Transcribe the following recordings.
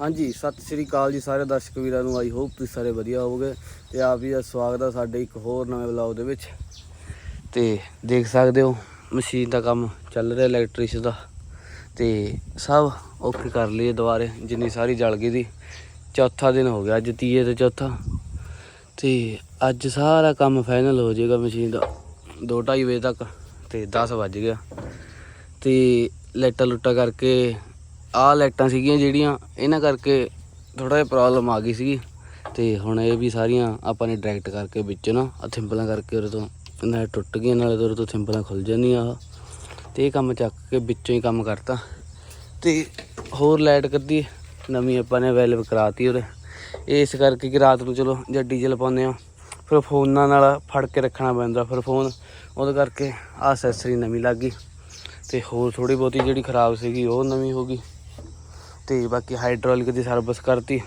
ਹਾਂਜੀ, ਸਤਿ ਸ੍ਰੀ ਅਕਾਲ ਜੀ ਸਾਰੇ ਦਰਸ਼ਕ ਵੀਰਾਂ ਨੂੰ। ਆਈ ਹੋਪ ਤੁਸੀਂ ਸਾਰੇ ਵਧੀਆ ਹੋਵੋਗੇ ਤੇ ਆਪ ਜੀ ਦਾ ਸਵਾਗਤ ਹੈ ਸਾਡੇ ਇੱਕ ਹੋਰ ਨਵੇਂ ਵਲੌਗ ਦੇ ਵਿੱਚ। ਤੇ ਦੇਖ ਸਕਦੇ ਹੋ, ਮਸ਼ੀਨ ਦਾ ਕੰਮ ਚੱਲ ਰਿਹਾ ਇਲੈਕਟ੍ਰਿਸ਼ ਦਾ। ਤੇ ਸਭ ਓਕੇ ਕਰ ਲਈਏ ਦੁਬਾਰੇ, ਜਿੰਨੀ ਸਾਰੀ ਜਲ ਗਈ ਦੀ। ਚੌਥਾ ਦਿਨ ਹੋ ਗਿਆ, ਅੱਜ ਤੀਏ ਤੇ ਚੌਥਾ। ਤੇ ਅੱਜ ਸਾਰਾ ਕੰਮ ਫਾਈਨਲ ਹੋ ਜਾਏਗਾ ਮਸ਼ੀਨ ਦਾ। 2:30 ਵਜੇ ਤੱਕ ਤੇ 10 ਵੱਜ ਗਿਆ। ਤੇ ਲਾਈਟਾਂ ਲੁੱਟਾਂ ਕਰਕੇ ਆਹ ਲਾਈਟਾਂ ਸੀਗੀਆਂ ਜਿਹੜੀਆਂ, ਇਹਨਾਂ ਕਰਕੇ ਥੋੜਾ ਜਿਹਾ ਪ੍ਰੋਬਲਮ ਆ ਗਈ ਸੀਗੀ। ਤੇ ਹੁਣ ਇਹ ਵੀ ਸਾਰੀਆਂ ਆਪਾਂ ਨੇ ਡਾਇਰੈਕਟ ਕਰਕੇ ਵਿੱਚ ਨਾ ਆਹ ਥਿੰਬਲਾਂ ਕਰਕੇ ਉਹਦੇ ਤੋਂ ਨਾਲੇ ਟੁੱਟ ਗਈਆਂ, ਨਾਲੇ ਉਹਦੇ ਤੋਂ ਥਿੰਬਲਾਂ ਖੁੱਲ ਜਾਂਦੀਆਂ ਆਹ। ਤੇ ਇਹ ਕੰਮ ਚੱਕ ਕੇ ਵਿੱਚੋਂ ਹੀ ਕੰਮ ਕਰਤਾ। ਤੇ ਹੋਰ ਲਾਈਟ ਕੱਢੀ, ਨਵੀਂ ਆਪਾਂ ਨੇ ਅਵੇਲੇਬਲ ਕਰਾਤੀ ਉਹਦੇ। ਇਸ ਕਰਕੇ ਕਿ ਰਾਤ ਨੂੰ ਚਲੋ ਜਾਂ ਡੀਜ਼ਲ ਪਾਉਂਦੇ ਆ ਫਿਰ ਫੋਨਾਂ ਨਾਲ ਫੜ ਕੇ ਰੱਖਣਾ ਪੈਂਦਾ ਫਿਰ ਫੋਨ। ਉਹਦੇ ਕਰਕੇ ਆਹ ਅਸੈਸਰੀ ਨਵੀਂ ਲੱਗ ਗਈ। ਤੇ ਹੋਰ ਥੋੜੀ ਬਹੁਤੀ ਜਿਹੜੀ ਖਰਾਬ ਸੀਗੀ, ਉਹ ਨਵੀਂ ਹੋ ਗਈ। ਤੇ ਬਾਕੀ ਹਾਈਡ੍ਰੋਲਿਕ ਦੀ ਸਰਵਿਸ ਕਰਤੀ।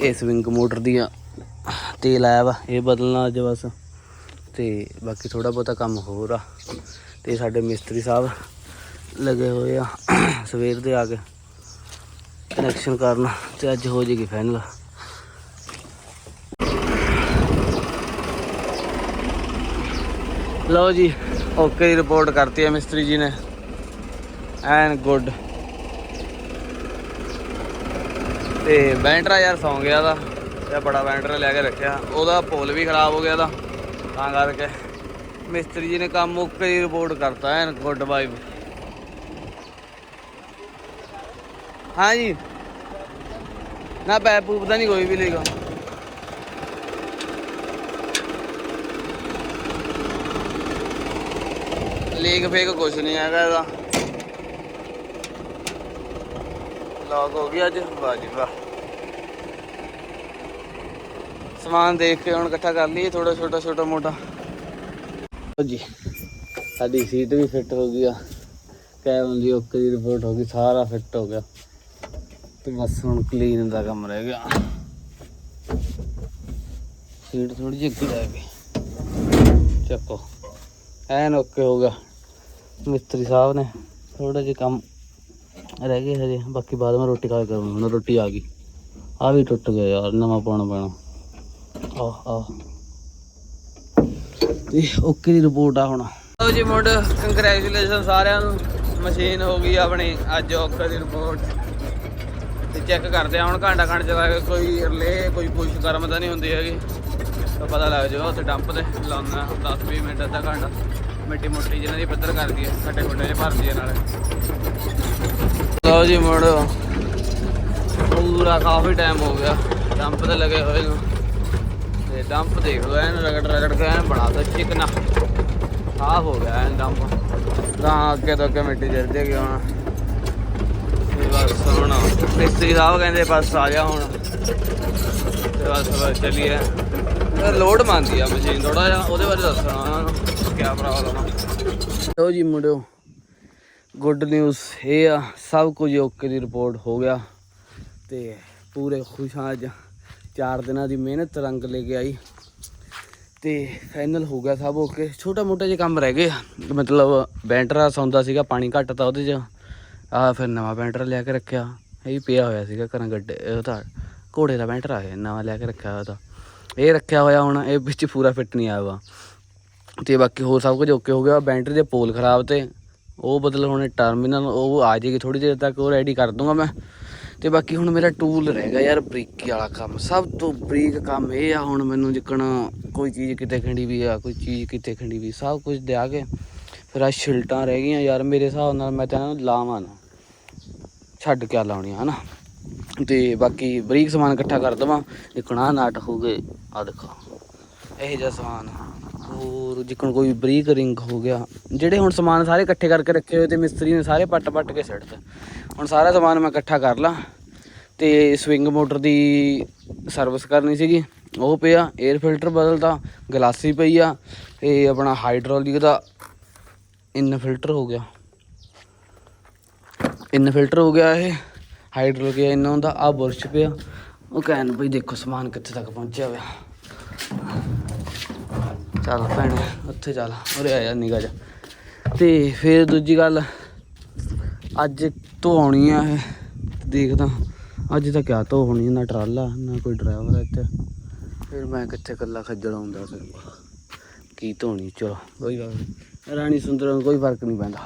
ਇਹ ਸਵਿੰਗ ਮੋਟਰ ਦੀਆਂ। ਤੇਲ ਆਇਆ ਵਾ, ਇਹ ਬਦਲਣਾ ਅੱਜ ਬਸ। ਤੇ ਬਾਕੀ ਥੋੜਾ ਬਹੁਤਾ ਕੰਮ ਹੋਰ ਆ। ਤੇ ਸਾਡੇ ਮਿਸਤਰੀ ਸਾਹਿਬ ਲੱਗੇ ਹੋਏ ਆ, ਸਵੇਰ ਦੇ ਆ ਕੇ ਕਨੈਕਸ਼ਨ ਕਰਨ ਤੇ ਅੱਜ ਹੋ ਜੇਗੀ ਫਾਈਨਲ ਲਓ ਜੀ ਓਕੇ ਦੀ ਰਿਪੋਰਟ ਕਰਤੀ ਹੈ ਮਿਸਤਰੀ ਜੀ ਨੇ। ਐਨ ਗੁੱਡ ਤੇ ਬੈਂਟਰਾ ਯਾਰ ਸੌਂ ਗਿਆ ਦਾ ਇਹ ਬੜਾ ਬੈਂਟਰਾ ਲੈ ਕੇ ਰੱਖਿਆ। ਉਹਦਾ ਪੋਲ ਵੀ ਖਰਾਬ ਹੋ ਗਿਆ ਦਾ ਤਾਂ ਕਰਕੇ ਮਿਸਤਰੀ ਜੀ ਨੇ ਕੰਮ ਮੁੱਕ ਦੀ ਰਿਪੋਰਟ ਕਰਤਾ ਐਨ ਗੁੱਡ ਵਾਈਬ ਹਾਂਜੀ ਨਾ ਪੈਪ ਪੂਪ ਦਾ ਨਹੀਂ ਕੋਈ ਵੀ ਲੇਗਾ ਲੀਕ ਫੇਕ ਕੁਛ ਨਹੀਂ ਹੈਗਾ ਇਹਦਾ। ਲੌਕ ਹੋ ਗਿਆ ਅੱਜ। ਵਾਹ ਜੀ ਵਾਹ। ਸਮਾਨ ਦੇਖ ਕੇ ਹੁਣ ਇਕੱਠਾ ਕਰ ਲਈਏ ਥੋੜਾ ਛੋਟਾ ਛੋਟਾ, ਮੋਟਾ। ਜੀ, ਸਾਡੀ ਸੀਟ ਵੀ ਫਿੱਟ ਹੋ ਗਈ ਆ। ਕੈਬਨ ਦੀ ਓਕੇ ਦੀ ਰਿਪੋਰਟ ਹੋ ਗਈ, ਸਾਰਾ ਫਿੱਟ ਹੋ ਗਿਆ। ਤੇ ਬਸ ਹੁਣ ਕਲੀਨ ਦਾ ਕੰਮ ਰਹਿ ਗਿਆ। ਸੀਟ ਥੋੜੀ ਜਿਹੀ ਅੱਗੇ ਰਹਿ ਗਈ ਚੱਕੋ, ਐਨ ਓਕੇ ਹੋ ਗਿਆ। ਮਿਸਤਰੀ ਸਾਹਿਬ ਨੇ ਥੋੜਾ ਜਿਹਾ ਕੰਮ ਰਹਿ ਗਏ ਹਜੇ। ਬਾਕੀ ਬਾਅਦ ਮੈਂ ਰੋਟੀ ਖਾ ਕੇ ਕਰਾਂਗਾ, ਹੁਣ ਰੋਟੀ ਆ ਗਈ। ਆ ਵੀ ਟੁੱਟ ਗਿਆ ਯਾਰ, ਨਵਾਂ ਪਾਉਣਾ ਪੈਣਾ। ਆਹ ਆਹ। ਤੇ ਓਕੇ ਦੀ ਰਿਪੋਰਟ ਆ ਹੁਣ। ਲਓ ਜੀ ਮੁੰਡ ਕੰਗ੍ਰੈਚੁਲੇਸ਼ਨ ਸਾਰਿਆਂ ਨੂੰ। ਮਸ਼ੀਨ ਹੋ ਗਈ ਆਪਣੀ, ਅੱਜ ਓਕੇ ਦੀ ਰਿਪੋਰਟ। ਤੇ ਚੈੱਕ ਕਰਦੇ ਆ, ਹੁਣ ਘੰਟਾ ਘੰਟਾ ਚਲਾ ਕੇ ਕੋਈ ਰਿਲੇ ਕੋਈ ਪੁਸ਼ ਕਰਮ ਤਾਂ ਨਹੀਂ ਹੁੰਦੀ ਹੈਗੀ। ਤਾਂ ਪਤਾ ਲੱਗ ਜਾਊਗਾ ਉੱਥੇ ਡੰਪ ਤੇ ਲਾਉਣਾ 10 20 ਮਿੰਟ, ਅੱਧਾ ਘੰਟਾ। ਮਿੱਟੀ ਮੋਟੀ ਜਿਹਨਾਂ ਦੀ ਪੱਧਰ ਕਰਦੀ ਹੈ ਖੱਟੇ ਖੁੱਟੇ ਜਿਹੇ ਭਰਦੀ ਹੈ ਨਾਲੇ। ਲਓ ਜੀ ਮੁੜ ਪੂਰਾ ਕਾਫੀ ਟਾਈਮ ਹੋ ਗਿਆ ਡੰਪ ਤੇ ਲੱਗੇ ਹੋਏ ਨੂੰ। ਡੰਪ ਦੇਖ ਲਓ, ਐਨ ਰਗੜ ਰਗੜ ਕੇ ਐਨ ਬਣਾਤਾ ਚਿਕਨਾ। ਸਾਫ਼ ਹੋ ਗਿਆ ਐਨ ਡੰਪ ਤਾਂ ਅੱਗੇ ਤੋਂ ਅੱਗੇ ਮਿੱਟੀ ਜਰ ਜਾਏਗੀ ਹੁਣ। ਤੇ ਬਸ ਹੁਣ ਮਿਸਤਰੀ ਸਾਹਿਬ ਕਹਿੰਦੇ ਬਸ ਆ ਜਾ ਹੁਣ। ਤੇ ਬਸ ਬਸ ਚਲੀਏ। ਇਹ ਲੋਡ ਮੰਨਦੀ ਆ ਮਸ਼ੀਨ ਥੋੜਾ ਜਿਹਾ, ਉਹਦੇ ਬਾਰੇ ਦੱਸਣਾ ਉਹਨਾਂ ਨੂੰ ਕੀ ਪ੍ਰੋਬਲਮ ਆ। ਲਓ ਜੀ ਮੁੰਡਿਓ ਗੁੱਡ ਨਿਊਜ਼ ਇਹ ਆ, ਸਭ ਕੁਝ ਓਕੇ ਦੀ ਰਿਪੋਰਟ ਹੋ ਗਿਆ। ਤੇ ਪੂਰੇ ਖੁਸ਼ ਹਾਂ ਅੱਜ। ਚਾਰ ਦਿਨਾਂ ਦੀ ਮਿਹਨਤ ਰੰਗ ਲੈ ਕੇ ਆਈ ਤੇ ਫਾਈਨਲ ਹੋ ਗਿਆ ਸਭ ਓਕੇ ਛੋਟਾ ਮੋਟਾ ਜਿਹਾ ਕੰਮ ਰਹਿ ਗਿਆ। ਮਤਲਬ ਬੈਂਟਰਾ ਸੌਂਦਾ ਸੀਗਾ, ਪਾਣੀ ਘੱਟ ਤਾ ਉਹਦੇ 'ਚ। ਆ ਫਿਰ ਨਵਾਂ ਬੈਂਟਰ ਲਿਆ ਕੇ ਰੱਖਿਆ। ਇਹ ਵੀ ਪਿਆ ਹੋਇਆ ਸੀਗਾ ਘਰਾਂ ਗੱਡੇ ਉਹ ਤਾਂ ਘੋੜੇ ਦਾ ਬੈਂਟਰ ਹੈ ਨਵਾਂ ਲਿਆ ਕੇ ਰੱਖਿਆ ਹੋਇਆ ਤਾਂ। ਇਹ ਰੱਖਿਆ ਹੋਇਆ ਹੁਣ, ਇਹ ਵਿੱਚ ਪੂਰਾ ਫਿੱਟ ਨਹੀਂ ਆਇਆ ਵਾ। ਤੇ ਬਾਕੀ ਹੋਰ ਸਭ ਕੁਝ ਓਕੇ ਹੋ ਗਿਆ। ਬੈਂਟਰੀ ਦੇ ਪੋਲ ਖਰਾਬ ਤੇ ਉਹ ਬਦਲ ਹੁਣ ਟਰਮੀਨਲ ਉਹ ਆ ਜਾਏਗੀ ਥੋੜੀ ਦੇਰ ਤੱਕ ਉਹ ਰੈਡੀ ਕਰ ਦੂੰਗਾ ਮੈਂ। ਤੇ ਬਾਕੀ ਹੁਣ ਮੇਰਾ ਟੂਲ ਰਹਿ ਗਿਆ ਯਾਰ ਬਰੀਕੀ ਵਾਲਾ ਕੰਮ। ਸਭ ਤੋਂ ਬਰੀਕ ਕੰਮ ਇਹ ਆ ਹੁਣ ਮੈਨੂੰ ਜਿੱਕਣ ਕੋਈ ਚੀਜ਼ ਕਿਤੇ ਖੰਡੀ ਵੀ ਆ, ਕੋਈ ਚੀਜ਼ ਕਿਤੇ ਖੰਡੀ ਵੀ ਸਭ ਕੁਝ ਦਿਆ ਕੇ ਫਿਰ ਆ ਛਿਲਟਾਂ ਰਹਿ ਗਈਆਂ ਯਾਰ ਮੇਰੇ ਹਿਸਾਬ ਨਾਲ ਮੈਂ ਤਾਂ ਇਹਨਾਂ ਨੂੰ ਲਾਵਾਂ ਨਾ। ਛੱਡ ਕੇ ਲਾਉਣੀਆਂ, ਹਨਾ? ਤੇ ਬਾਕੀ ਬਰੀਕ ਸਮਾਨ ਇਕੱਠਾ ਕਰ ਦਵਾਂ ਇਕਣਾ ਨਾਟ ਹੋ ਗਏ ਆ ਦੇਖੋ। ਇਹ ਜਿਹਾ ਸਮਾਨ। ਹੋਰ ਜਿਕਣ ਕੋਈ ਬਰੀਕ ਰਿੰਗ ਹੋ ਗਿਆ। ਜਿਹੜੇ ਹੁਣ ਸਮਾਨ ਸਾਰੇ ਇਕੱਠੇ ਕਰਕੇ ਰੱਖੇ ਹੋਏ ਤੇ ਮਿਸਤਰੀ ਨੇ ਸਾਰੇ ਪੱਟ-ਪੱਟ ਕੇ ਸਿੱਟ ਦਿੱਤੇ ਹੁਣ ਸਾਰਾ ਸਮਾਨ ਮੈਂ ਇਕੱਠਾ ਕਰ ਲਾਂ ਤੇ ਸਵਿੰਗ ਮੋਟਰ ਦੀ ਸਰਵਿਸ ਕਰਨੀ ਸੀਗੀ। ਉਹ ਪਿਆ 에ਅਰ ਫਿਲਟਰ ਬਦਲਦਾ ਗਲਾਸੀ ਪਈ ਆ ਤੇ ਆਪਣਾ ਹਾਈਡ੍ਰੋਲਿਕ ਦਾ ਇਨ ਫਿਲਟਰ ਹੋ ਗਿਆ। ਇਨ ਫਿਲਟਰ ਹੋ ਗਿਆ ਇਹ ਹਾਈਡ੍ਰੋਲਿਕ ਇਹਨਾਂ ਹੁੰਦਾ ਆ ਬੁਰਸ਼ ਪਿਆ। ਉਹ ਕਹਿਣ ਬਈ ਦੇਖੋ ਸਮਾਨ ਕਿੱਥੇ ਤੱਕ ਪਹੁੰਚਿਆ ਹੋਇਆ। ਚੱਲ ਭੈਣੇ, ਉੱਥੇ ਚੱਲ, ਉਰੇ ਆ ਜਾ ਨਿਗਾ ਜਾ। ਤੇ ਫਿਰ ਦੂਜੀ ਗੱਲ ਅੱਜ ਧੋਣੀ ਆ ਇਹ ਦੇਖਦਾ ਅੱਜ ਤਾਂ ਕਿਆ ਧੋ ਹੋਣੀ ਨਾ ਟਰਾਲਾ, ਨਾ ਕੋਈ ਡਰਾਈਵਰ ਹੈ ਇੱਥੇ। ਫਿਰ ਮੈਂ ਕਿੱਥੇ ਇਕੱਲਾ ਖੱਜਲ ਆਉਂਦਾ ਫਿਰ। ਕੀ ਧੋਣੀ, ਚਲੋ, ਕੋਈ ਗੱਲ ਨੀ। ਰਾਣੀ ਸੁੰਦਰ ਨੂੰ ਕੋਈ ਫ਼ਰਕ ਨਹੀਂ ਪੈਂਦਾ।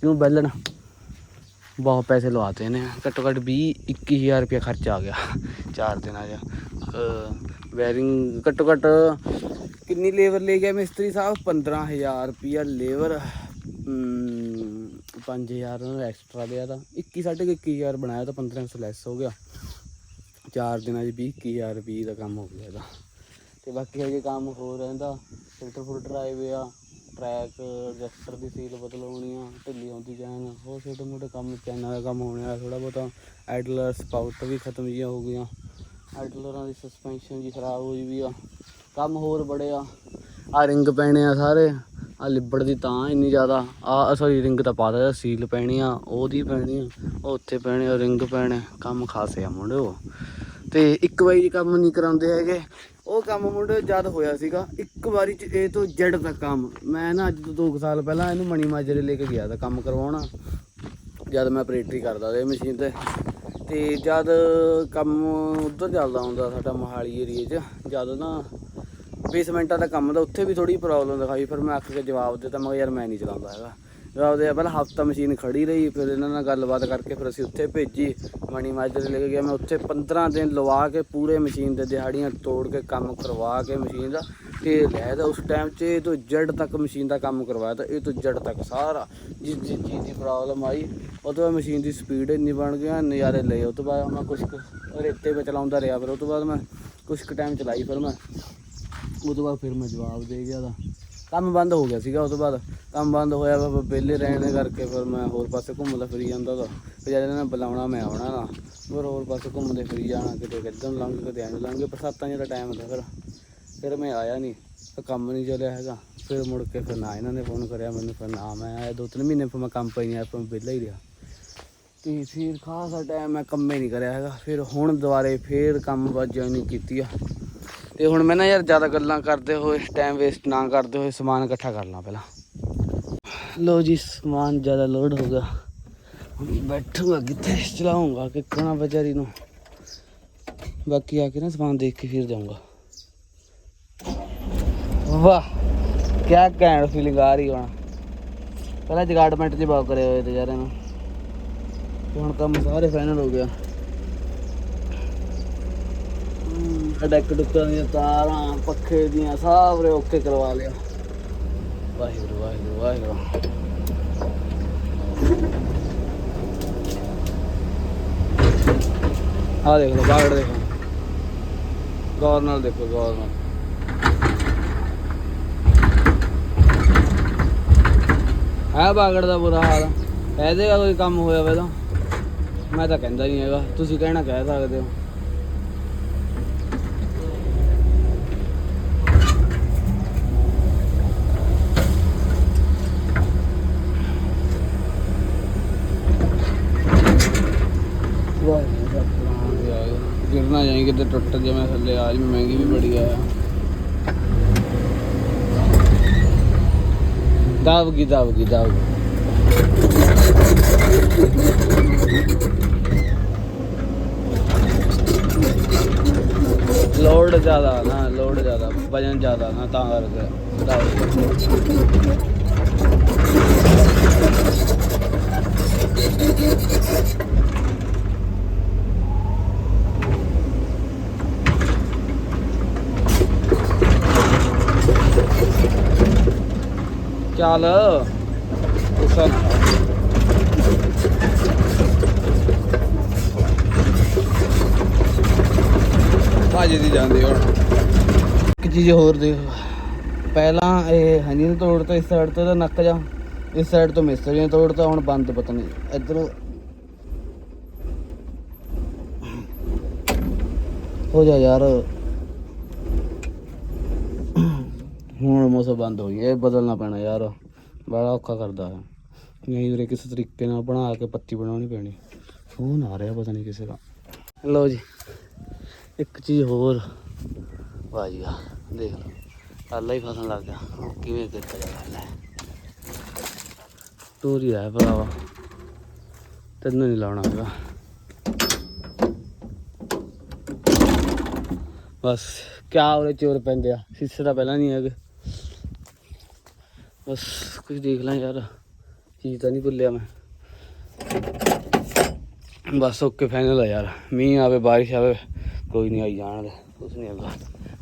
ਕਿਉਂ ਬੈਲਣ? ਬਹੁਤ ਪੈਸੇ ਲਵਾਤੇ ਨੇ। ਘੱਟੋ ਘੱਟ 20 21000 ਰੁਪਇਆ ਖਰਚ ਆ ਗਿਆ। ਚਾਰ ਦਿਨਾਂ ਦਾ ਵੈਰਿੰਗ ਘੱਟੋ ਘੱਟ ਕਿੰਨੀ ਲੇਬਰ ਲੈ ਗਿਆ ਮਿਸਤਰੀ ਸਾਹਿਬ? 15000 ਰੁਪਇਆ ਲੇਬਰ 5000 ਉਹਨਾਂ ਐਕਸਟਰਾ ਲਿਆ ਤਾਂ 21 ਸਾਢੇ ਕੁ 21000 ਬਣਾਇਆ ਤਾਂ 1500 ਲੈਸ ਹੋ ਗਿਆ। ਚਾਰ ਦਿਨਾਂ 'ਚ 20 21000 ਰੁਪਏ ਦਾ ਕੰਮ ਹੋ ਗਿਆ ਇਹਦਾ। ਤੇ ਬਾਕੀ ਹਜੇ ਕੰਮ ਹੋ ਰਹਿੰਦਾ ਫਿਲਟਰ ਫੁਲਟਰ ਆਏ ਵੇ ਆ ਟਰੈਕ ਰਜਿਸਟਰ ਦੀ ਸੀਲ ਬਦਲਾਉਣੀ ਆ, ਢਿੱਲੀ ਆਉਂਦੀ ਜਾਣ, ਹੋਰ ਛੋਟੇ ਮੋਟੇ ਕੰਮ ਚੈਨਾਂ ਦਾ ਕੰਮ ਹੋਣੇ ਆ ਥੋੜਾ ਬਹੁਤਾ ਐਡਲਰ ਸਪਾਊਟ ਵੀ ਖਤਮ ਜੀਆਂ ਹੋ ਗਈਆਂ। ਐਡਲਰਾਂ ਦੀ ਸਸਪੈਂਸ਼ਨ ਜੀ ਖਰਾਬ ਹੋਈ ਵੀ ਆ। ਕੰਮ ਹੋਰ ਬੜੇ ਆ। ਆ ਰਿੰਗ ਪੈਣੇ ਆ ਸਾਰੇ। ਆ ਲਿਬੜ ਦੀ ਤਾਂ ਇੰਨੀ ਜ਼ਿਆਦਾ। ਆ ਸੌਰੀ ਰਿੰਗ ਤਾਂ ਪਾ ਦਿੱਤਾ ਸੀਲ ਪੈਣੀ ਆ, ਉਹਦੀ ਪੈਣੀ ਆ, ਉਹ ਉੱਥੇ ਪੈਣੇ ਆ ਰਿੰਗ ਪੈਣੇ ਕੰਮ ਖਾਸੇ ਆ ਮੁੰਡਿਓ। ਤੇ ਇੱਕ ਵਾਰੀ ਕੰਮ ਨਹੀਂ ਕਰਾਉਂਦੇ ਹੈਗੇ, ਉਹ ਕੰਮ ਮੁੰਡੇ ਜਦ ਹੋਇਆ ਸੀਗਾ, ਇੱਕ ਵਾਰੀ ਚ ਇਹ ਤੋਂ ਜੜ ਤੱਕ ਕੰਮ। ਮੈਂ ਨਾ ਅੱਜ ਤੋਂ 2 ਸਾਲ ਪਹਿਲਾਂ ਇਹਨੂੰ ਮਣੀ ਮਾਜਰੇ ਲੈ ਕੇ ਗਿਆ ਤਾਂ ਕੰਮ ਕਰਵਾਉਣਾ। ਜਦ ਮੈਂ ਆਪਰੇਟਰੀ ਕਰਦਾ ਸੀ ਮਸ਼ੀਨ ਤੇ। ਤੇ ਜਦ ਕੰਮ ਉੱਧਰ ਚੱਲਦਾ ਹੁੰਦਾ ਸਾਡਾ ਮੋਹਾਲੀ ਏਰੀਏ 'ਚ, ਜਦ ਨਾ ਬੇਸਮੈਂਟਾਂ ਦਾ ਕੰਮ ਦਾ, ਉੱਥੇ ਵੀ ਥੋੜੀ ਪ੍ਰੋਬਲਮ ਦਿਖਾਈ, ਫਿਰ ਮੈਂ ਅੱਖ ਕੇ ਜਵਾਬ ਦਿੱਤਾ ਮੈਂ ਕਿਹਾ ਯਾਰ ਮੈਂ ਨਹੀਂ ਚਲਾਉਂਦਾ ਹੈਗਾ। ਜਵਾਬ ਦੇ, ਪਹਿਲਾਂ ਹਫਤਾ ਮਸ਼ੀਨ ਖੜੀ ਰਹੀ, ਫਿਰ ਇਹਨਾਂ ਨਾਲ ਗੱਲਬਾਤ ਕਰਕੇ ਫਿਰ ਅਸੀਂ ਉੱਥੇ ਭੇਜੀ ਮਣੀ ਮਾਜਰੇ ਲੈ ਕੇ ਗਿਆ। ਮੈਂ ਉੱਥੇ 15 ਦਿਨ ਲਵਾ ਕੇ ਪੂਰੇ ਮਸ਼ੀਨ ਦੇ ਦਿਹਾੜੀਆਂ ਤੋੜ ਕੇ ਕੰਮ ਕਰਵਾ ਕੇ ਮਸ਼ੀਨ ਦਾ, ਤੇ ਲੈ ਦਾ ਉਸ ਟਾਈਮ 'ਚ ਇਹ ਤੋਂ ਜੜ ਤੱਕ ਮਸ਼ੀਨ ਦਾ ਕੰਮ ਕਰਵਾਇਆ ਤਾਂ ਇਹ ਤੋਂ ਜੜ ਤੱਕ ਸਾਰਾ। ਜਿਸ ਜਿਸ ਚੀਜ਼ ਦੀ ਪ੍ਰੋਬਲਮ ਆਈ ਉਹ ਤੋਂ ਬਾਅਦ ਮਸ਼ੀਨ ਦੀ ਸਪੀਡ ਇੰਨੀ ਬਣ ਗਿਆ ਨਜ਼ਾਰੇ ਲਏ। ਉਹ ਤੋਂ ਬਾਅਦ ਮੈਂ ਕੁਝ ਕੁ ਰੇਤੇ 'ਤੇ ਚਲਾਉਂਦਾ ਰਿਹਾ, ਫਿਰ ਉਹ ਤੋਂ ਬਾਅਦ ਮੈਂ ਕੁਝ ਕੁ ਟਾਈਮ ਚਲਾਈ, ਫਿਰ ਮੈਂ ਉਹ ਤੋਂ ਬਾਅਦ ਫਿਰ ਮੈਂ ਜਵਾਬ ਦੇ ਗਿਆ ਦਾ ਕੰਮ ਬੰਦ ਹੋ ਗਿਆ ਸੀਗਾ ਉਹ ਤੋਂ ਬਾਅਦ ਕੰਮ ਬੰਦ ਹੋਇਆ ਵਾ ਵਿਹਲੇ ਰਹਿਣ ਦੇ ਕਰਕੇ ਫਿਰ ਮੈਂ ਹੋਰ ਪਾਸੇ ਘੁੰਮਦਾ ਫਿਰੀ ਜਾਂਦਾ ਤਾਂ। ਫਿਰ ਇਹਨਾਂ ਨੇ ਬੁਲਾਉਣਾ, ਮੈਂ ਆਉਣਾ ਨਾ ਫਿਰ ਹੋਰ ਪਾਸੇ ਘੁੰਮਦੇ ਫਿਰੀ ਜਾਣਾ, ਕਿਤੇ ਕਿੱਦਾਂ ਲੰਘ, ਕਿਤੇ ਐਂ ਲੰਘ ਬਰਸਾਤਾਂ ਜਿਹੜਾ ਟਾਈਮ ਹੁੰਦਾ ਫਿਰ। ਫਿਰ ਮੈਂ ਆਇਆ ਨਹੀਂ ਫਿਰ ਕੰਮ ਨਹੀਂ ਚੱਲਿਆ ਹੈਗਾ। ਫਿਰ ਮੁੜ ਕੇ ਫਿਰ ਨਾ ਇਹਨਾਂ ਨੇ ਫੋਨ ਕਰਿਆ ਮੈਨੂੰ, ਫਿਰ ਨਾ ਮੈਂ ਆਇਆ। ਦੋ ਤਿੰਨ ਮਹੀਨੇ ਫਿਰ ਮੈਂ ਕੰਮ ਪਈ ਨਹੀਂ ਫਿਰ ਵਿਹਲਾ ਹੀ ਰਿਹਾ। ਤੇ ਫਿਰ ਖਾਸਾ ਟਾਈਮ ਮੈਂ ਕੰਮੇ ਨਹੀਂ ਕਰਿਆ ਹੈਗਾ। ਫਿਰ ਹੁਣ ਦੁਬਾਰੇ ਫਿਰ ਕੰਮ ਬਾਅਦ ਜੁਆਇਨਿੰਗ ਕੀਤੀ ਆ ਤੇ ਹੁਣ ਮੈਂ ਨਾ ਯਾਰ ਜ਼ਿਆਦਾ ਗੱਲਾਂ ਕਰਦੇ ਹੋਏ ਟਾਈਮ ਵੇਸਟ ਨਾ ਕਰਦੇ ਹੋਏ ਸਮਾਨ ਇਕੱਠਾ ਕਰ ਲਾਂ ਪਹਿਲਾਂ। ਲੋ ਜੀ, ਸਮਾਨ ਜ਼ਿਆਦਾ ਲੋਡ ਹੋ ਗਿਆ। ਬੈਠੂਗਾ ਕਿੱਥੇ? ਚਲਾਉਂਗਾ ਕਿ ਕਣਾ ਵਿਚਾਰੀ ਨੂੰ? ਬਾਕੀ ਆ ਕੇ ਨਾ ਸਮਾਨ ਦੇਖ ਕੇ ਫਿਰ ਜਾਊਂਗਾ। ਵਾਹ ਕੀ ਘੈਂਟ ਫੀਲਿੰਗ ਆ ਰਹੀ ਹੁਣ। ਪਹਿਲਾਂ ਜਗਾਰਡਮੈਂਟ 'ਚ ਬਾਗ ਕਰੇ ਹੋਏ ਤੇ ਯਾਰ ਇਹਨੂੰ। ਹੁਣ ਕੰਮ ਸਾਰੇ ਫਾਈਨਲ ਹੋ ਗਿਆ। ਡੈਕ ਡੁੱਕਾਂ ਦੀਆਂ ਤਾਰਾਂ, ਪੱਖੇ ਦੀਆਂ ਸਾਰੇ ਓਕੇ ਕਰਵਾ ਲਿਆ। ਵਾਹਿਗੁਰੂ ਵਾਹਿਗੁਰੂ ਵਾਹਿਗੁਰੂ। ਆ ਦੇਖ ਲਓ ਬਾਗੜ ਦੇਖੋ। ਗੌਰ ਨਾਲ ਦੇਖੋ, ਗੌਰ ਨਾਲ। ਹੈ ਬਾਗੜ ਦਾ ਬੁਰਾ ਹਾਲ। ਇਹਦੇ ਦਾ ਕੋਈ ਕੰਮ ਹੋਇਆ ਵੇ ਤਾਂ ਮੈਂ ਤਾਂ ਕਹਿੰਦਾ ਨਹੀਂ ਹੈਗਾ। ਤੁਸੀਂ ਕਹਿਣਾ ਕਹਿ ਸਕਦੇ ਹੋ। ਗਿਰਨਾ ਜਾਈ ਕਿਤੇ ਟੁੱਟ ਜਾਵੇਂ ਥੱਲੇ ਆ ਜੀ ਮਹਿੰਗੀ ਵੀ ਬੜੀ ਆ ਦਬ ਗਈ ਦਬ ਗਈ ਦਬ ਗਈ ਲੋਡ ਜ਼ਿਆਦਾ ਨਾ ਲੋਡ ਜ਼ਿਆਦਾ ਵਜਨ ਜ਼ਿਆਦਾ ਨਾ ਤਾਂ ਕਰਕੇ ਦਬ ਗਈ ਚੱਲ ਗੁੱਸਾ ਨਾ ਕਰ। ਭਾਜੀ ਦੀ ਜਾਂਦੀ ਹੁਣ। ਇੱਕ ਚੀਜ਼ ਹੋਰ ਦੇਖ। ਪਹਿਲਾਂ ਇਹ ਹਨੀ ਨੇ ਤੋੜਤਾ ਇਸ ਸਾਈਡ ਤੋਂ ਦਾ ਨੱਕ ਜਾ ਇਸ ਸਾਈਡ ਤੋਂ ਮਿਸਤਰੀ ਨੇ ਤੋੜਤਾ ਹੁਣ ਬੰਦ ਪਤਾ ਨਹੀਂ ਇੱਧਰ। ਹੋ ਜਾ ਯਾਰ। ਹੁਣ ਮੌਸਮ ਬੰਦ ਹੋ ਗਿਆ ਇਹ ਬਦਲਣਾ ਪੈਣਾ ਯਾਰ, ਬੜਾ ਔਖਾ ਕਰਦਾ ਹੈ ਨਹੀਂ ਉਰੇ ਕਿਸੇ ਤਰੀਕੇ ਨਾਲ ਬਣਾ ਕੇ ਪੱਤੀ ਬਣਾਉਣੀ ਪੈਣੀ। ਫੋਨ ਆ ਰਿਹਾ ਪਤਾ ਨਹੀਂ ਕਿਸੇ ਦਾ। ਲਓ ਜੀ, ਇੱਕ ਚੀਜ਼ ਹੋਰ। ਵਾਹ ਜੀ ਦੇਖ ਲਓ ਅੱਲਾ ਹੀ ਫਸਣ ਲੱਗ ਗਿਆ ਕਿਵੇਂ ਕੀਤਾ ਜਾਵੇ ਲੈ। ਤੋਰੀ ਹੈ ਭਰਾਵਾ, ਤੈਨੂੰ ਨਹੀਂ ਲਾਉਣਾ ਹੈਗਾ। ਬਸ, ਕਿਆ ਉਹਦੇ ਚੋਰ ਪੈਂਦੇ ਆ, ਸਿੱਸੇ ਤਾਂ ਪਹਿਲਾਂ ਨਹੀਂ ਹੈਗੇ। ਬਸ ਕੁਝ ਦੇਖ ਲਾਂ ਯਾਰ। ਚੀਜ਼ ਤਾਂ ਨਹੀਂ ਭੁੱਲਿਆ ਮੈਂ। ਬਸ ਓਕੇ ਫਾਈਨਲ ਆ ਯਾਰ। ਮੀਂਹ ਆਵੇ, ਬਾਰਿਸ਼ ਆਵੇ, ਕੋਈ ਨਹੀਂ ਆਈ ਜਾਣ ਦੇ। ਕੁਝ ਨਹੀਂ ਆਉਂਦਾ।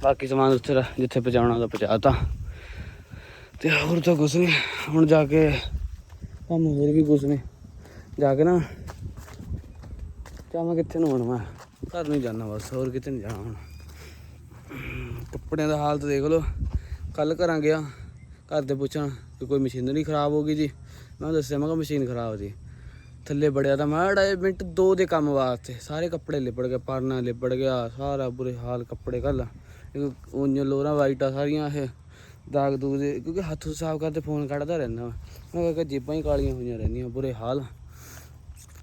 ਬਾਕੀ ਸਮਾਨ ਉੱਥੇ ਦਾ ਜਿੱਥੇ ਪਹੁੰਚਾਉਣਾ ਦਾ ਪਹੁੰਚਾਤਾ ਤੇ। ਹੋਰ ਤਾਂ ਕੁਝ ਨਹੀਂ ਹੁਣ ਜਾ ਕੇ ਕੰਮ ਹੋਰ ਵੀ ਕੁਝ ਨਹੀਂ ਜਾ ਕੇ ਨਾ ਜਾਵਾਂ ਕਿੱਥੇ ਨੂੰ ਹੁਣ ਮੈਂ? ਘਰ ਨਹੀਂ ਜਾਣਾ ਬਸ, ਹੋਰ ਕਿਤੇ ਨਹੀਂ ਜਾਣਾ ਹੁਣ। ਕੱਪੜਿਆਂ ਦਾ ਹਾਲਤ ਦੇਖ ਲਓ। ਕੱਲ ਘਰਾਂ ਗਿਆ। ਘਰ ਦੇ ਪੁੱਛਣ ਕਿ ਕੋਈ ਮਸ਼ੀਨਰੀ ਖਰਾਬ ਹੋ ਗਈ ਜੀ। ਮੈਂ ਦੱਸਿਆ, ਮੈਂ ਕਿਹਾ ਮਸ਼ੀਨ ਖਰਾਬ ਜੀ। ਥੱਲੇ ਬੜਿਆ ਤਾਂ ਮੈਂ ਜਿਹਾ ਮਿੰਟ, ਦੋ ਦੇ ਕੰਮ ਵਾਸਤੇ। ਸਾਰੇ ਕੱਪੜੇ ਲਿਬੜ ਗਏ, ਪਰਨਾ ਲਿਬੜ ਗਿਆ, ਸਾਰਾ ਬੁਰੇ ਹਾਲ ਕੱਪੜੇ ਕੱਲ ਉਹਨੀਆਂ ਲੋਰਾਂ ਵਾਈਟਾਂ ਸਾਰੀਆਂ ਇਹ ਦਾਗ ਦੂਗ ਦੇ, ਕਿਉਂਕਿ ਹੱਥ ਸਾਫ਼ ਕਰਦੇ, ਫੋਨ ਕੱਢਦਾ ਰਹਿੰਦਾ ਮੈਂ। ਮੈਂ ਕਿਹਾ ਜੇਬਾਂ ਹੀ ਕਾਲੀਆਂ ਹੋਈਆਂ ਰਹਿੰਦੀਆਂ, ਬੁਰੇ ਹਾਲ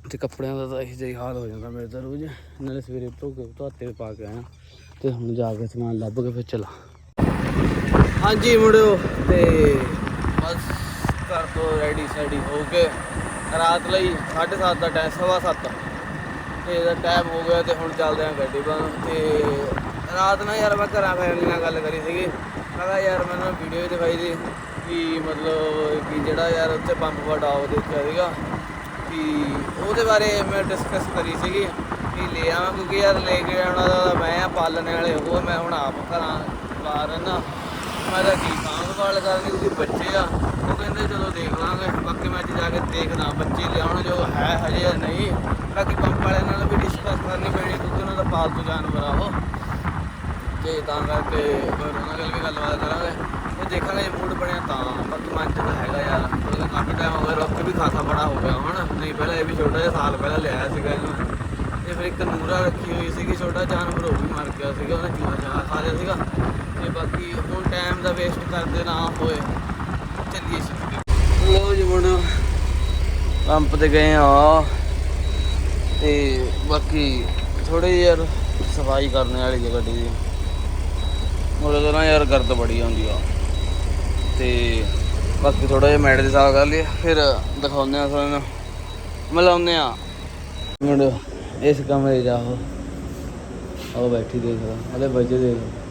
ਤੇ ਕੱਪੜਿਆਂ ਦਾ ਤਾਂ ਇਹੋ ਜਿਹਾ ਹਾਲ ਹੋ ਜਾਂਦਾ ਮੇਰੇ ਤਾਂ ਰੋਜ਼। ਨਾਲੇ ਸਵੇਰੇ ਧੋ ਕੇ, ਧੋਤੇ ਪਾ ਕੇ ਆਇਆ। ਤੇ ਹੁਣ ਜਾ ਕੇ ਸਮਾਨ ਲੱਭ ਕੇ ਫਿਰ ਚਲਾ। ਹਾਂਜੀ ਮੁੰਡਿਓ, ਤੇ ਬਸ ਘਰ ਤੋਂ ਰੈਡੀ ਸੈਡੀ ਹੋ ਕੇ ਰਾਤ ਲਈ 7:30 ਦਾ ਟਾਈਮ ਸਵਾ ਸੱਤ। ਤੇ ਇਹਦਾ ਟਾਈਮ ਹੋ ਗਿਆ ਤੇ ਹੁਣ ਚੱਲਦੇ ਆਂ ਗੱਡੀ ਬੰਦ ਤੇ ਰਾਤ ਨਾਲ ਯਾਰ ਮੈਂ ਘਰਾਂ ਫੈਮਿਲੀ ਨਾਲ ਗੱਲ ਕਰੀ ਸੀਗੀ। ਮੈਂ ਕਿਹਾ ਯਾਰ ਮੈਨੂੰ ਵੀਡੀਓ ਦਿਖਾਈ ਦੀ ਕਿ ਮਤਲਬ ਕਿ ਜਿਹੜਾ ਯਾਰ ਉੱਥੇ ਪੰਪ ਵਡਾਓ ਦੇਖਿਆ ਸੀਗਾ ਕਿ ਉਹਦੇ ਬਾਰੇ ਮੈਂ ਡਿਸਕਸ ਕਰੀ ਸੀਗੀ ਕਿ ਲੈ ਆਵਾਂ ਕਿਉਂਕਿ ਯਾਰ ਲੈ ਕੇ ਆਉਣਾ ਤਾਂ ਮੈਂ ਆ, ਪਾਲਣੇ ਵਾਲੇ ਉਹ ਮੈਂ ਹੁਣ ਆਪ ਘਰਾਂ ਬਾਹਰ ਰਹਿਣਾ ਮੈਂ ਤਾਂ ਕੀ ਸਾਂਭਵਾਲ ਕਰਨੀ ਕਿਉਂਕਿ ਬੱਚੇ ਆ। ਉਹ ਕਹਿੰਦੇ ਚਲੋ ਦੇਖ ਲਾਂਗੇ, ਬਾਕੀ ਮੈਂ ਅੱਜ ਜਾ ਕੇ ਦੇਖਦਾ, ਬੱਚੇ ਲਿਆਉਣ ਜੋ ਹੈ ਹਜੇ ਜਾਂ ਨਹੀਂ। ਬਾਕੀ ਪੰਪ ਵਾਲਿਆਂ ਨਾਲ ਵੀ ਡਿਸਕਸ ਕਰਨੀ ਪੈਣੀ, ਕਿਉਂਕਿ ਉਹਨਾਂ ਦਾ ਪਾਲਤੂ ਜਾਨਵਰ ਆ ਉਹ। ਤੇ ਤਾਂ ਕਰਕੇ ਫਿਰ ਉਹਨਾਂ ਨਾਲ ਵੀ ਗੱਲਬਾਤ ਕਰਾਂਗੇ। ਤੇ ਦੇਖਾਂਗੇ ਜੇ ਮੂਡ ਬਣਿਆ ਤਾਂ, ਬਾਕੀ ਮਨ ਚ ਤਾਂ ਹੈਗਾ ਯਾਰ। ਉਹਦਾ ਕਾਫੀ ਟਾਈਮ ਹੋ ਗਿਆ, ਰੁੱਖ ਵੀ ਖਾਸਾ ਬੜਾ ਹੋ ਗਿਆ ਹੁਣ। ਨਹੀਂ ਪਹਿਲਾਂ ਇਹ ਵੀ ਛੋਟਾ ਜਿਹਾ ਸਾਲ ਪਹਿਲਾਂ ਲਿਆ ਸੀਗਾ ਇਹਨੂੰ। ਤੇ ਫਿਰ ਇੱਕ ਨੂਰਾ ਰੱਖੀ ਹੋਈ ਸੀਗੀ, ਛੋਟਾ ਜਾਨਵਰ ਉਹ ਵੀ ਮਰ ਗਿਆ ਸੀਗਾ, ਉਹਨੇ ਚੂਹਾ ਚਾਹਾ ਖਾ ਲਿਆ ਸੀਗਾ। ਤੇ ਬਾਕੀ ਹੁਣ ਟਾਈਮ ਦਾ ਵੇਸਟ ਕਰਦੇ ਨਾ ਹੋਏ। ਚੱਲੀਏ ਸਿੱਧੀ ਲੋ ਜੀ ਮੁੰਡੋ ਪੰਪ ਤੇ ਗਏ ਆ। ਤੇ ਬਾਕੀ ਥੋੜੇ ਯਾਰ ਸਫ਼ਾਈ ਕਰਨ ਵਾਲੀ ਜਗ੍ਹਾ ਗੱਡੀ ਦੀ। ਉਹਦੇ ਤੋਂ ਨਾ ਯਾਰ ਗਰਦ ਬੜੀ ਆਉਂਦੀ ਆ। ਤੇ ਬਾਕੀ ਥੋੜਾ ਜਿਹਾ ਮੈਟ ਦੇ ਸਾਲ ਕਰ ਲਈਏ, ਫਿਰ ਦਿਖਾਉਂਦੇ ਆ ਤੁਹਾਨੂੰ ਮਿਲਾਉਂਦੇ ਆ। ਮੁੰਡੋ ਇਸ ਕਮਰੇ ਜਾ ਉਹ ਬੈਠੀ ਦੇਖ ਲਓ ਉਹਦੇ ਬੱਚੇ ਦੇਖ ਲਓ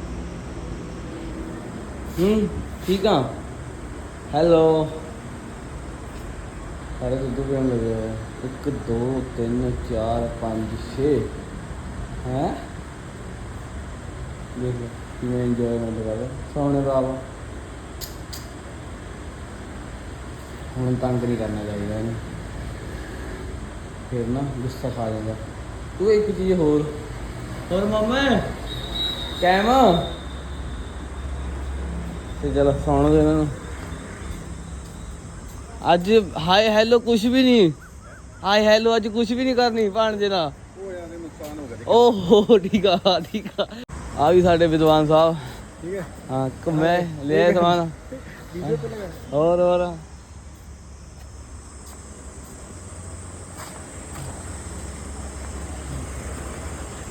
ਹੂੰ, ਠੀਕ ਆ। ਹੈਲੋ ਸਾਰੇ ਦੁੱਧ ਪੀਣ ਲੱਗੇ ਹੋਏ ਆ। ਇੱਕ, ਦੋ, ਤਿੰਨ, ਚਾਰ, ਪੰਜ, ਛੇ। ਹੈ? ਦੇਖ ਲਓ ਕਿਵੇਂ ਇੰਜੋਇਮੈਂਟ ਕਰਦਾ ਸੋਹਣੇ ਬਾਬਾ ਹੁਣ ਤੰਗ ਨਹੀਂ ਕਰਨਾ ਚਾਹੀਦਾ ਇਹਨੂੰ। ਫਿਰ ਨਾ ਗੁੱਸਾ ਖਾ ਜਾਂਦਾ। ਤੂੰ ਇੱਕ ਚੀਜ਼ ਹੋਰ। ਹੋਰ ਮਾਮਾ, ਕੈਮ। ਤੇ ਚਲੋ ਸੌਣ ਦੇ ਇਹਨਾਂ ਨੂੰ। ਅੱਜ ਹਾਈ ਹੈਲੋ ਕੁਝ ਵੀ ਨਹੀਂ। ਹਾਈ ਹੈਲੋ ਅੱਜ ਕੁਝ ਵੀ ਨਹੀਂ ਕਰਨੀ ਭਾਣਜੇ ਨਾਲ। ਓਹੋ ਠੀਕ ਆ ਠੀਕ ਆ। ਆ ਵੀ ਸਾਡੇ ਵਿਦਵਾਨ ਸਾਹਿਬ। ਠੀਕ ਹੈ। ਹਾਂ ਘੁੰਮੇ ਲੈ ਸਮਾਨ। ਹੋਰ ਹੋਰ।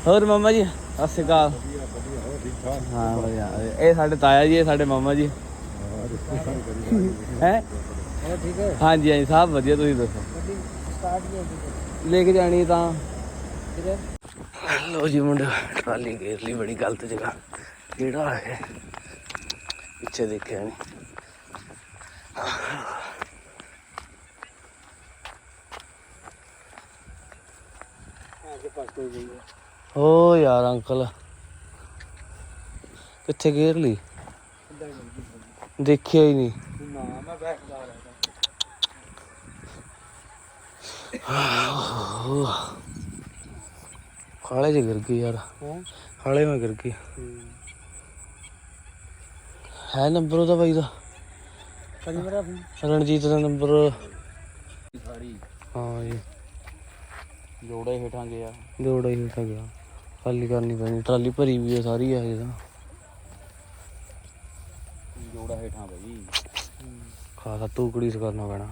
ਹੋਰ ਮਾਮਾ ਜੀ ਸਤਿ ਹੋ ਹਾਂ ਵਧੀਆ। ਇਹ ਸਾਡੇ ਤਾਇਆ ਜੀ ਇਹ ਸਾਡੇ ਮਾਮਾ ਜੀ। ਹੈ ਹਾਂ? ਠੀਕ ਹੈ? ਹਾਂਜੀ ਹਾਂਜੀ ਸਭ ਵਧੀਆ ਤੁਸੀਂ ਦੱਸੋ? ਹੀ ਹੋ ਲੈ ਕੇ ਜਾਣੀ ਤਾਂ। ਲੋ ਜੀ ਮੁੰਡਾ ਟਰਾਲੀ ਲਈ ਬੜੀ ਗਲਤ ਜਗ੍ਹਾ। ਕਿਹੜਾ ਹੈ? ਪਿੱਛੇ ਦੇਖਿਆ ਨਹੀਂ ਓ ਯਾਰ ਅੰਕਲ। ਕਿੱਥੇ ਘੇਰ ਲਈ? ਦੇਖਿਆ ਹੀ ਨਹੀਂ। ਨਾ ਮੈਂ ਬੈਠ ਜਾ ਗਿਰ ਗਈ ਯਾਰ। ਹਾਂ? ਖਾਲੇ ਮੈਂ ਗਿਰ ਗਈ ਹੈ। ਨੰਬਰ ਉਹਦਾ ਬਾਈ ਦਾ? ਰਣਜੀਤ ਦਾ ਨੰਬਰ। ਸਾਰੀ। ਹਾਂ ਜੀ। ਜੋੜੇ ਹੇਠਾਂ ਗਿਆ। ਦੌੜਾ ਹੀ ਉੱਠ ਗਿਆ। ਖਾਲੀ ਕਰਨੀ ਪੈਣੀ। ਟਰਾਲੀ ਭਰੀ ਵੀ ਹੈ ਸਾਰੀ ਆ ਜਿਹਦਾ ਜੋੜਾ ਹੇਠਾਂ ਬਈ। ਖਾਸਾ ਟੂਕੜੀ ਸ ਕਰਨਾ ਪੈਣਾ।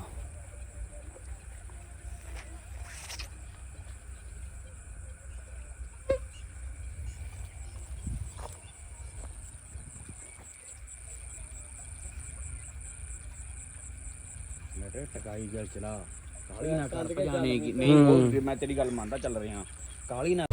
ਮੇਰੇ ਟਕਾਈ ਗੱਲ ਚਲਾ। ਕਾਲੀ ਨਾ ਕਰ ਭਜਾਣੇ ਕੀ ਨਹੀਂ, ਉਹ ਮੈਂ ਤੇਰੀ ਗੱਲ ਮੰਨਦਾ ਚੱਲ ਰਿਹਾ। ਕਾਲੀ ਨਾ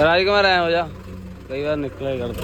ਰਾਜ ਕੁਮਾਰ ਐ ਹੋ ਜਾ। ਕਈ ਵਾਰ ਨਿਕਲੇ ਕਰਦਾ